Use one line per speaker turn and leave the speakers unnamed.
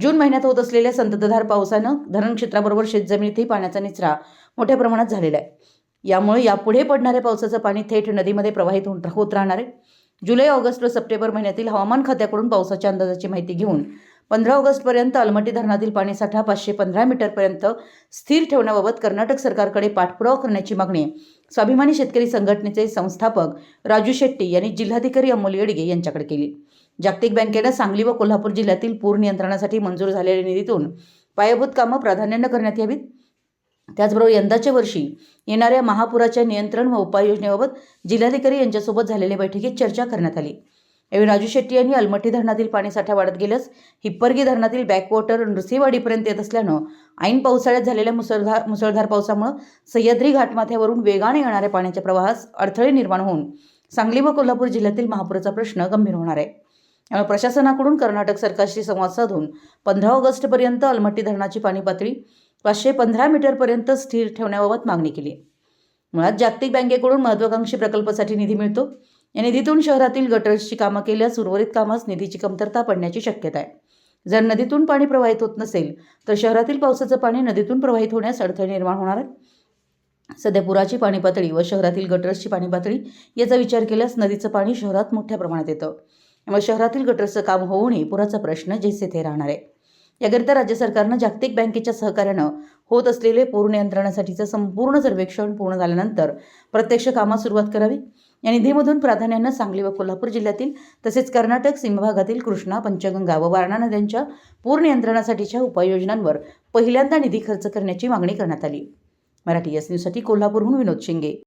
जून महिन्यात होत असलेल्या संततधार पावसानं धरण क्षेत्राबरोबर शेतजमिनीतही पाण्याचा निचरा मोठ्या प्रमाणात झालेला आहे. यामुळे यापुढे पडणाऱ्या पावसाचं पाणी थेट नदीमध्ये प्रवाहित होऊन- होत राहणार आहे. जुलै ऑगस्ट व सप्टेंबर महिन्यातील हवामान खात्याकडून पावसाच्या अंदाजाची माहिती घेऊन पंधरा ऑगस्टपर्यंत अलमटी धरणातील पाणीसाठा पाचशे पंधरा मीटरपर्यंत स्थिर ठेवण्याबाबत कर्नाटक सरकारकडे पाठपुरावा करण्याची मागणी. स्वाभिमानी शेतकरी संघटनेचे संस्थापक राजू शेट्टी यांनी जिल्हाधिकारी अमोल येडगे यांच्याकडे केली. जागतिक बँकेनं सांगली व कोल्हापूर जिल्ह्यातील पूर नियंत्रणासाठी मंजूर झालेल्या निधीतून पायाभूत कामं प्राधान्यानं करण्यात यावीत. त्याचबरोबर यंदाच्या वर्षी येणाऱ्या महापुराच्या नियंत्रण व उपाययोजनेबाबत जिल्हाधिकारी यांच्यासोबत झालेल्या बैठकीत चर्चा करण्यात आली. यावेळी राजू शेट्टी यांनी अलमठी धरणातील पाणीसाठा वाढत गेल्यास हिप्परगी धरणातील बॅकवॉटर नृसिंहवाडीपर्यंत येत असल्यानं ऐन पावसाळ्यात झालेल्या मुसळधार मुसळधार पावसामुळे सह्याद्री घाटमाथ्यावरून वेगाने येणाऱ्या पाण्याच्या प्रवाहास अडथळे निर्माण होऊन सांगली व कोल्हापूर जिल्ह्यातील महापुराचा प्रश्न गंभीर होणार आहे. त्यामुळे प्रशासनाकडून कर्नाटक सरकारशी संवाद साधून पंधरा ऑगस्टपर्यंत अलमट्टी धरणाची पाणी पातळी पाचशे पंधरा मीटरपर्यंत स्थिर ठेवण्याबाबत मागणी केली. मुळात जागतिक बँकेकडून महत्वाकांक्षी प्रकल्पासाठी निधी मिळतो. या निधीतून शहरातील गटर्सची कामं केल्यास उर्वरित कामास निधीची कमतरता पडण्याची शक्यता आहे. जर नदीतून पाणी प्रवाहित होत नसेल तर शहरातील पावसाचं पाणी नदीतून प्रवाहित होण्यास अडथळे निर्माण होणार आहेत. सध्या पुराची पाणी पातळी व शहरातील गटर्सची पाणी पातळी याचा विचार केल्यास नदीचं पाणी शहरात मोठ्या प्रमाणात येतं. त्यामुळे शहरातील गटर्सचं काम होऊनही पुराचा प्रश्न जैसे थे राहणार आहे. याकरिता राज्य सरकारनं जागतिक बँकेच्या सहकार्यानं होत असलेले पूर नियंत्रणासाठीचं संपूर्ण सर्वेक्षण पूर्ण झाल्यानंतर प्रत्यक्ष कामास सुरुवात करावी. या निधीमधून प्राधान्यानं सांगली व कोल्हापूर जिल्ह्यातील तसेच कर्नाटक सिंहभागातील कृष्णा पंचगंगा व वारणा नद्यांच्या पूर नियंत्रणासाठीच्या उपाययोजनांवर पहिल्यांदा निधी खर्च करण्याची मागणी करण्यात आली. मराठी एस न्यूजसाठी कोल्हापूरहून विनोद शिंगे.